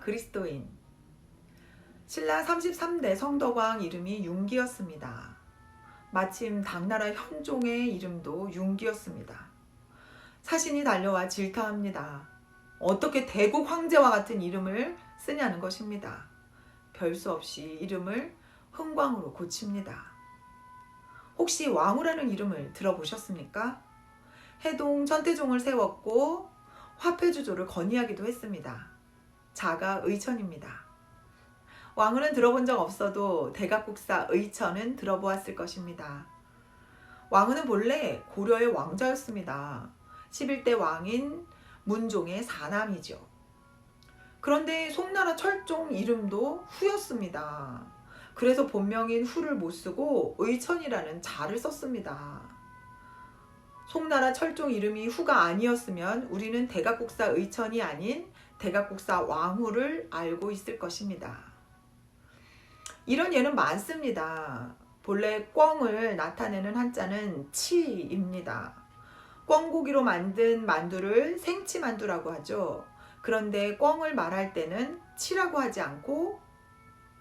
그리스도인 신라 33대 성덕왕 이름이 윤기였습니다. 마침 당나라 현종의 이름도 윤기였습니다. 사신이 달려와 질타합니다. 어떻게 대국 황제와 같은 이름을 쓰냐는 것입니다. 별수 없이 이름을 흥광으로 고칩니다. 혹시 왕후라는 이름을 들어보셨습니까? 해동 전태종을 세웠고 화폐주조를 건의하기도 했습니다. 자가 의천입니다. 왕후는 들어본 적 없어도 대각국사 의천은 들어보았을 것입니다. 왕후는 본래 고려의 왕자였습니다. 11대 왕인 문종의 사남이죠. 그런데 송나라 철종 이름도 후였습니다. 그래서 본명인 후를 못 쓰고 의천이라는 자를 썼습니다. 송나라 철종 이름이 후가 아니었으면 우리는 대각국사 의천이 아닌 대각국사 왕후를 알고 있을 것입니다. 이런 예는 많습니다. 본래 꿩을 나타내는 한자는 치입니다. 꿩고기로 만든 만두를 생치 만두라고 하죠. 그런데 꿩을 말할 때는 치라고 하지 않고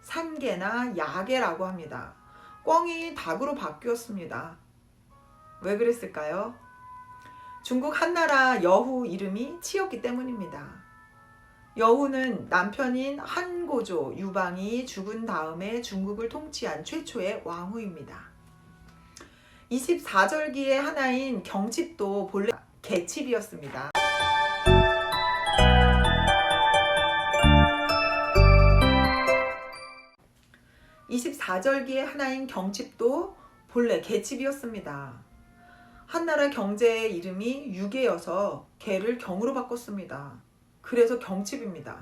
산개나 야개라고 합니다. 꿩이 닭으로 바뀌었습니다. 왜 그랬을까요? 중국 한나라 여후 이름이 치였기 때문입니다. 여후는 남편인 한고조 유방이 죽은 다음에 중국을 통치한 최초의 왕후입니다. 24절기의 하나인 경칩도 본래 개칩이었습니다. (24절기의) 하나인 경칩도 본래 개칩이었습니다. 한나라 경제의 이름이 유계여서 개를 경으로 바꿨습니다. 그래서 경칩입니다.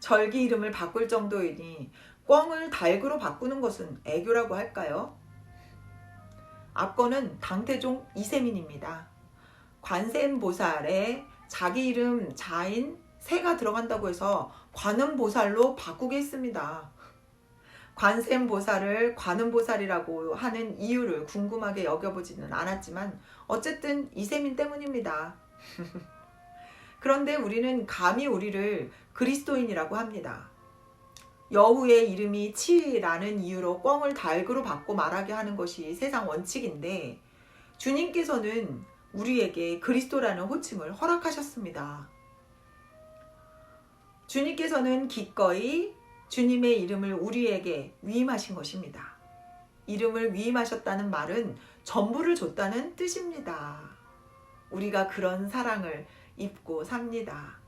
절기 이름을 바꿀 정도이니 꿩을 닭으로 바꾸는 것은 애교라고 할까요? 앞거는 당태종 이세민입니다. 관세음보살에 자기 이름 자인 새가 들어간다고 해서 관음보살로 바꾸게 했습니다. 관세음보살을 관음보살이라고 하는 이유를 궁금하게 여겨보지는 않았지만 어쨌든 이세민 때문입니다. 그런데 우리는 감히 우리를 그리스도인이라고 합니다. 여후의 이름이 치라는 이유로 꿩을 닭으로 바꿔 말하게 하는 것이 세상 원칙인데 주님께서는 우리에게 그리스도라는 호칭을 허락하셨습니다. 주님께서는 기꺼이 주님의 이름을 우리에게 위임하신 것입니다. 이름을 위임하셨다는 말은 전부를 줬다는 뜻입니다. 우리가 그런 사랑을 입고 삽니다.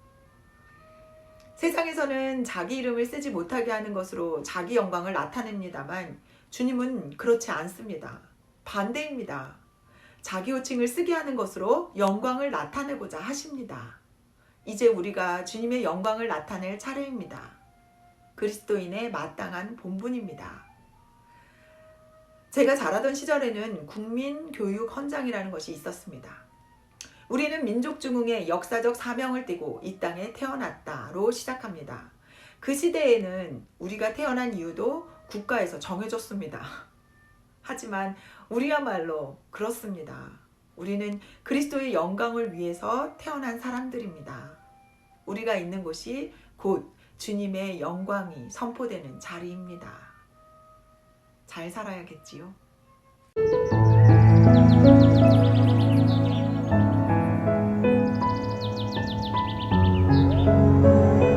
세상에서는 자기 이름을 쓰지 못하게 하는 것으로 자기 영광을 나타냅니다만 주님은 그렇지 않습니다. 반대입니다. 자기 호칭을 쓰게 하는 것으로 영광을 나타내고자 하십니다. 이제 우리가 주님의 영광을 나타낼 차례입니다. 그리스도인의 마땅한 본분입니다. 제가 자라던 시절에는 국민 교육 헌장이라는 것이 있었습니다. 우리는 민족중흥의 역사적 사명을 띠고 이 땅에 태어났다로 시작합니다. 그 시대에는 우리가 태어난 이유도 국가에서 정해졌습니다. 하지만 우리야말로 그렇습니다. 우리는 그리스도의 영광을 위해서 태어난 사람들입니다. 우리가 있는 곳이 곧 주님의 영광이 선포되는 자리입니다. 잘 살아야겠지요.